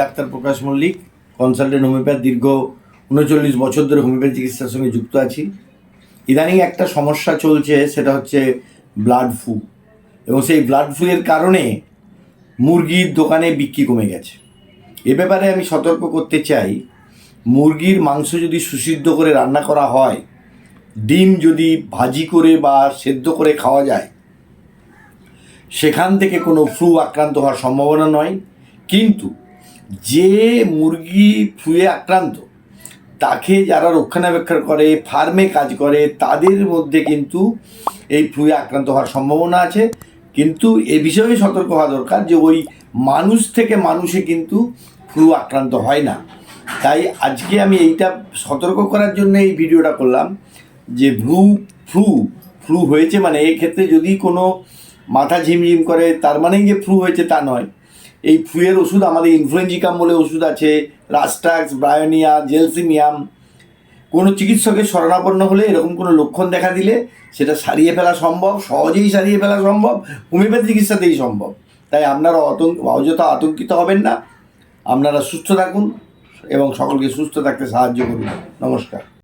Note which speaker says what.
Speaker 1: Doctor Prakash Mallick, consultant homeopath দীর্ঘ উনচল্লিশ বছর ধরে হোমিওপ্যাথি চিকিৎসার সঙ্গে যুক্ত আছি। ইদানিং একটা সমস্যা চলছে, সেটা হচ্ছে ব্লাড ফ্লু। এবং সেই ব্লাড ফ্লু এর কারণে মুরগির দোকানে বিক্রি কমে গেছে। এ ব্যাপারে আমি সতর্ক করতে চাই, মুরগির মাংস যদি সুসিদ্ধ করে রান্না করা হয়, ডিম যদি ভাজি করে বা সেদ্ধ করে খাওয়া যায়, সেখান থেকে কোনো ফ্লু আক্রান্ত হওয়ার সম্ভাবনা নয়। কিন্তু যে মুরগি ফ্লুয়ে আক্রান্ত, তাকে যারা রক্ষণাবেক্ষণ করে ফার্মে কাজ করে, তাদের মধ্যে কিন্তু এই ফ্লুয়ে আক্রান্ত হওয়ার সম্ভাবনা আছে। কিন্তু এ বিষয়ে সতর্ক হওয়া দরকার যে ওই মানুষ থেকে মানুষে কিন্তু ফ্লু আক্রান্ত হয় না। তাই আজকে আমি এইটা সতর্ক করার জন্য এই ভিডিওটা করলাম যে ফ্লু ফ্লু ফ্লু হয়েছে মানে এক্ষেত্রে যদি কোনো মাথা ঝিমঝিম করে, তার মানেই যে ফ্লু হয়েছে তা নয়। এই ফ্লুয়ের ওষুধ, আমাদের ইনফ্লুয়েঞ্জিকাম বলে ওষুধ আছে রাস্টাক্স ব্রায়োনিয়া জেলসিমিয়াম কোনো চিকিৎসকের শরণাপন্ন হলে এরকম কোনো লক্ষণ দেখা দিলে সেটা সারিয়ে ফেলা সম্ভব, সহজেই সারিয়ে ফেলা সম্ভব, হোমিওপ্যাথি চিকিৎসাতেই সম্ভব। তাই আপনারা অতঙ্ক অযথা আতঙ্কিত হবেন না। আপনারা সুস্থ থাকুন এবং সকলকে সুস্থ থাকতে সাহায্য করুন। নমস্কার।